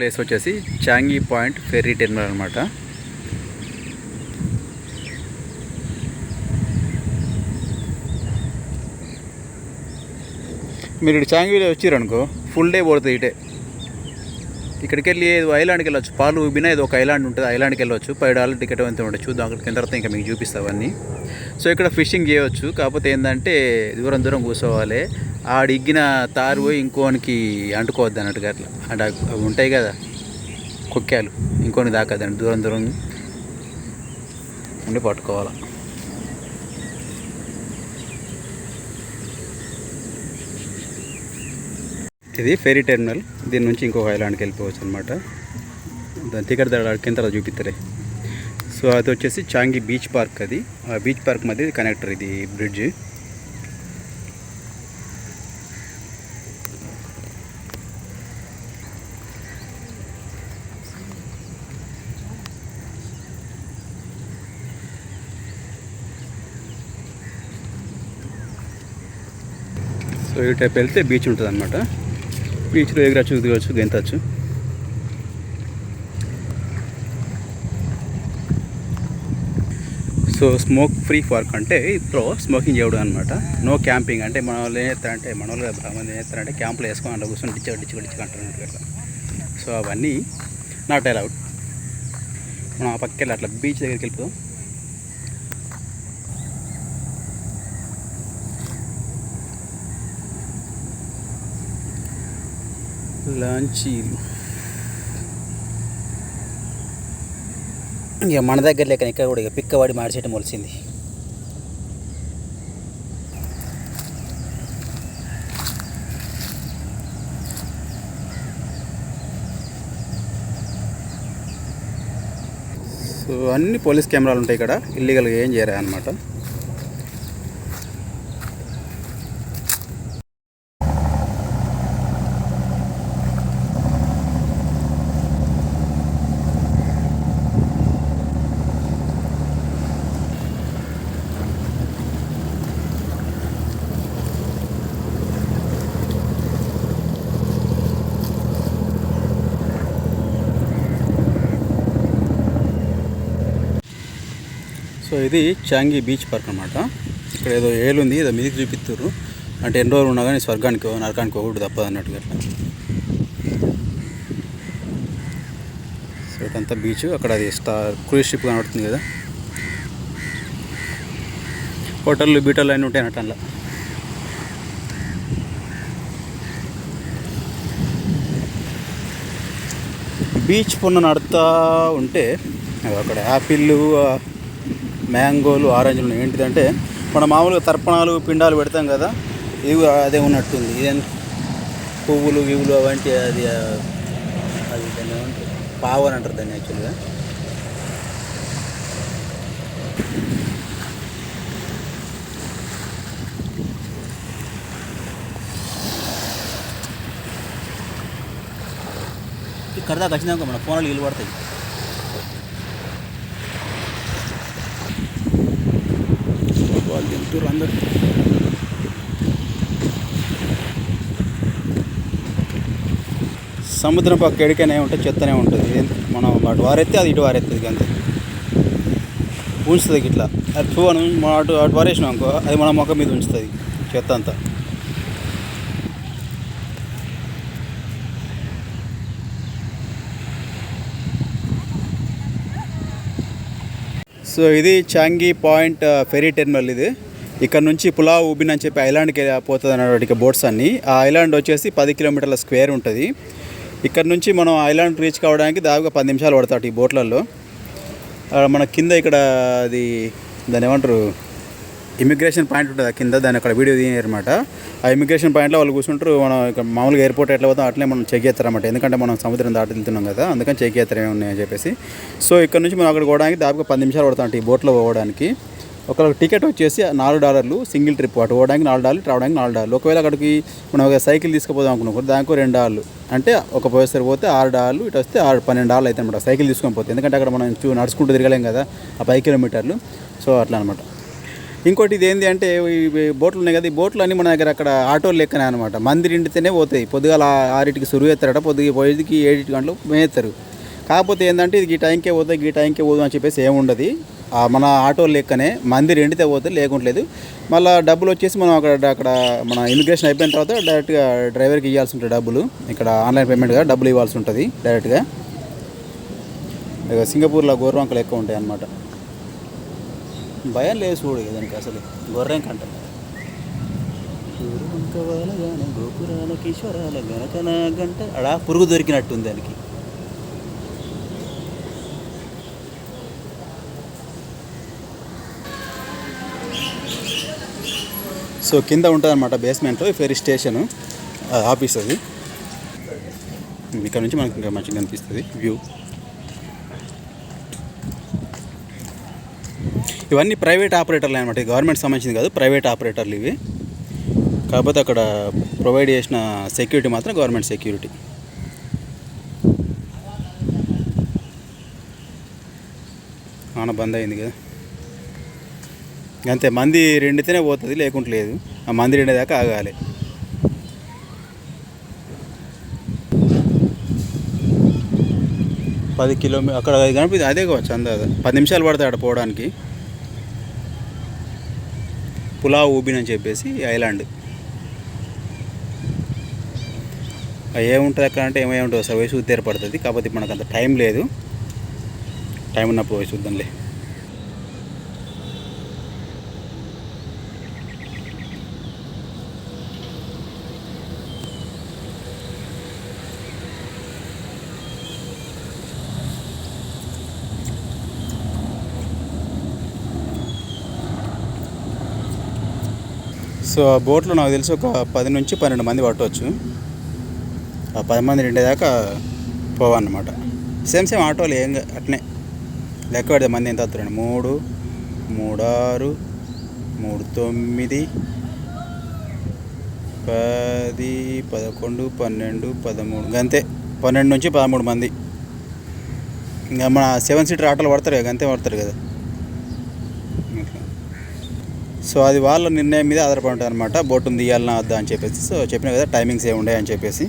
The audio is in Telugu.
ప్లేస్ వచ్చేసి చాంగీ పాయింట్ ఫెర్రీ టెర్మినల్ అనమాట మీరు ఇటు చాంగీలో వచ్చారనుకో ఫుల్ డే పడుతుంది ఇటే. ఇక్కడికి వెళ్ళి ఏదో ఐలాండ్కి వెళ్ళొచ్చు. పాలు ఊబినా ఏదో ఒక ఐలాండ్ ఉంటుంది ఐలాండ్కి వెళ్ళొచ్చు. ఫైవ్ డాలర్ టికెట్ ఎంత ఉంటుంది చూద్దాం అక్కడికి తర్వాత ఇంకా మీకు చూపిస్తావన్నీ సో ఇక్కడ ఫిషింగ్ చేయవచ్చు కాకపోతే ఏంటంటే దూరం దూరం కూర్చోవాలి. ఆడ ఇగ్గిన తారు పోయి ఇంకోనికి అంటుకోవద్దు అన్నట్టుగా అట్లా. అంటే అవి ఉంటాయి కదా కుక్కాలు. ఇంకోని దాకదండి దూరం దూరం ఉండి పట్టుకోవాలి. ఇది ఫెరీ టెర్మినల్. దీని నుంచి ఇంకొక ఐలాండ్కి వెళ్ళిపోవచ్చు అనమాట దాని టికెట్ ధర కింద తర్వాత చూపిస్తారే సో అది వచ్చేసి చాంగి బీచ్ పార్క్ అది. ఆ బీచ్ పార్క్ మధ్య కనెక్టర్ ఇది బ్రిడ్జ్. సో ఈ టైప్ వెళ్తే బీచ్ ఉంటుంది అనమాట బీచ్లో ఎగరచ్చు దిగవచ్చు గెంతచ్చు సో స్మోక్ ఫ్రీ పార్క్ అంటే ఇప్పుడు స్మోకింగ్ చేయడం అనమాట నో క్యాంపింగ్ అంటే మన వాళ్ళు ఏం చేస్తారంటే మన వాళ్ళు చాలా మంది ఏం చేస్తారంటే క్యాంపులు వేసుకొని అందులో కూర్చొని డిచ్చ డిచ్చ డిచ్చ అంటారు అట్లా సో అవన్నీ నాట్ అలౌడ్ మనం ఆ పక్కకి అట్లా బీచ్ దగ్గరికి వెళ్ళిపోతాం లాంచీలు. ఇక మన దగ్గర లేక ఇక్కడ కూడా ఇక పిక్కవాడి మాడి చెట్టు మొలిచింది. సో అన్ని పోలీస్ కెమెరాలు ఉంటాయి ఇక్కడ. ఇల్లీగల్గా ఏం చేయరా అనమాట సో ఇది చాంగి బీచ్ పార్క్ అనమాట ఇక్కడ ఏదో ఏలు ఉంది ఏదో మీదికి చూపిస్తారు అంటే ఎన్ని రోజులు ఉన్నా కానీ స్వర్గానికి నరకానికి ఒకటి తప్పదు అన్నట్టుగా అట్లా. సో ఇదంతా బీచ్. అక్కడ అది స్టార్ క్రూజ్ షిప్ కనబడుతుంది కదా. హోటళ్ళు బీటలు అన్నీ ఉంటాయి అన్నట్టు అందులో. బీచ్ పొన్న నడుతూ ఉంటే అక్కడ యాపిల్ మ్యాంగోలు ఆరెంజ్లు ఏంటిదంటే మన మామూలుగా తర్పణాలు పిండాలు పెడతాం కదా ఇవి అదే ఉన్నట్టుంది. ఇదేం పువ్వులు వివులు అవంటి అది అది దాన్ని ఏమంటారు? పావు అని అంటారు దాన్ని యాక్చువల్గా ఇక్కడ దాకా వచ్చినాక మన ఫోన్లు ఇల్లు పడతాయి. వాళ్ళు తింటారు అందరు. సముద్రం పక్క ఎడికనే ఉంటే చెత్తనే ఉంటుంది. మనం అటు వారెత్తే అది ఇటు వారెత్తుంది అంతే ఉంచుతుంది ఇట్లా అది అని మనం అటు అటు వారేసినాం అనుకో అది మన మొక్క మీద ఉంచుతుంది చెత్త అంతా. సో ఇది చాంగి పాయింట్ ఫెరీ టెర్మినల్ ఇది. ఇక్కడ నుంచి పులావ్ ఉబిన్ అని చెప్పి ఐలాండ్కి పోతుంది అన్నటువంటి బోట్స్ అన్ని. ఆ ఐలాండ్ వచ్చేసి పది కిలోమీటర్ల స్క్వేర్ ఉంటుంది. ఇక్కడ నుంచి మనం ఐలాండ్ రీచ్ కావడానికి దాదాపుగా పది నిమిషాలు పడతాడు ఈ బోట్లలో మన కింద ఇక్కడ అది దాన్ని ఏమంటారు ఇమిగ్రేషన్ పాయింట్ ఉంటుంది కింద దాన్ని అక్కడ వీడియో తీయనమాట ఆ ఇమిగ్రేషన్ పాయింట్లో వాళ్ళు కూర్చుంటారు మనం ఇక్కడ మామూలుగా ఎయిర్పోర్ట్ ఎట్లా పోతాం అట్లే మనం చెక్ చేస్తారన్నమాట. ఎందుకంటే మనం సముద్రం దాటి వెళ్తున్నాం కదా అందుకని చెక్ చేస్తారు ఏమున్నాయని చెప్పేసి. సో ఇక్కడ నుంచి మనం అక్కడ పోవడానికి దాదాపుగా పది నిమిషాలు పడతాం ఈ బోట్లో పోవడానికి. ఒకవేళ టికెట్ వచ్చేసి నాలుగు డాలర్లు సింగిల్ ట్రిప్ అటు పోవడానికి నాలుగు డాలర్లు రావడానికి నాలుగు డాలర్లు. ఒకవేళ అక్కడికి మనం ఒక సైకిల్ తీసుకుపోదాం అనుకున్నాం దానికి రెండు డాలర్లు. అంటే ఒక పోయేసరి పోతే ఆరు డాలర్లు ఇటు వస్తే ఆరు పన్నెండు డాలర్లు అయితే అనమాట సైకిల్ తీసుకొని పోతే. ఎందుకంటే అక్కడ మనం చూ నడుచుకుంటూ తిరగలేం కదా ఆ పది కిలోమీటర్లు. సో అట్లా అనమాట ఇంకోటి ఇది ఏంటి అంటే ఈ బోట్లు ఉన్నాయి కదా ఈ బోట్లు అన్నీ మన దగ్గర అక్కడ ఆటోలు లెక్కనే అనమాట మంది నిండితేనే పోతాయి. పొద్దుగాల ఆరింటికి సురువు ఎత్తారట పొద్దుగా పోయేదికి ఏడింటి గంటలు మేస్తారు. కాకపోతే ఏంటంటే ఇది ఈ టైంకే పోతుంది ఈ టైంకే పోదు అని చెప్పేసి ఏముండదు మన ఆటోలు లెక్కనే మంది ఎండితే పోతే లేకుంటలేదు. మళ్ళీ డబ్బులు వచ్చేసి మనం అక్కడ అక్కడ మన ఇమిగ్రేషన్ అయిపోయిన తర్వాత డైరెక్ట్గా డ్రైవర్కి ఇవ్వాల్సి ఉంటుంది డబ్బులు. ఇక్కడ ఆన్లైన్ పేమెంట్గా డబ్బులు ఇవ్వాల్సి ఉంటుంది డైరెక్ట్గా. సింగపూర్లో గోర్వంకలు ఎక్కువ ఉంటాయి అన్నమాట భయం లేదు చూడు దానికి అసలు. గొర్రెం కంట. గోపురాల కిషోరాల గనకన గంట. అడా పురుగు దొరికినట్టుంది దానికి. సో కింద ఉంటుంది అనమాట బేస్మెంట్లో ఫెరీ స్టేషన్ ఆఫీస్ అది. ఇక్కడ నుంచి మనకి ఇంకా మంచిగా కనిపిస్తుంది వ్యూ ఇవన్నీ ప్రైవేట్ ఆపరేటర్లు అనమాట గవర్నమెంట్ సంబంధించింది కాదు ప్రైవేట్ ఆపరేటర్లు ఇవి. కాకపోతే అక్కడ ప్రొవైడ్ చేసిన సెక్యూరిటీ మాత్రం గవర్నమెంట్ సెక్యూరిటీ. ఆన బంద్ అయింది కదా. అంతే మంది రెండితేనే పోతుంది లేకుంటలేదు ఆ మంది రెండేదాకా ఆగాలి. పది కిలోమీటర్ అక్కడ కనిపిస్తుంది అదే కావచ్చు అందాద పది నిమిషాలు పడతాయి అక్కడ పోవడానికి. పులావ్ ఊబిన్ అని చెప్పేసి ఐలాండ్. ఏముంటుంది అక్కడ అంటే ఏమై ఉంటుంది సార్ వయసు తీరపడుతుంది కాకపోతే మనకు అంత టైం లేదు. టైం ఉన్నప్పుడు వయసు చూద్దాంలే. సో ఆ బోట్లో నాకు తెలిసి ఒక పది నుంచి పన్నెండు మంది పట్టవచ్చు. ఆ పది మంది నిండేదాకా పోవన్నమాట. సేమ్ సేమ్ ఆటోలు ఏం అట్నే. లెక్క పెడితే మంది ఎంత వస్తారండి మూడు మూడు ఆరు మూడు తొమ్మిది పది పదకొండు పన్నెండు పదమూడు గంతే. పన్నెండు నుంచి పదమూడు మంది. ఇంకా మన సెవెన్ సీటర్ ఆటోలు పడతారు కదా అంతే పడతారు కదా అట్లా. సో అది వాళ్ళ నిర్ణయం మీద ఆధారపడి ఉంటుంది అనమాట బోటును తీయాలన్నా వద్దా అని చెప్పేసి. సో చెప్పిన కదా టైమింగ్స్ ఏమి అని చెప్పేసి.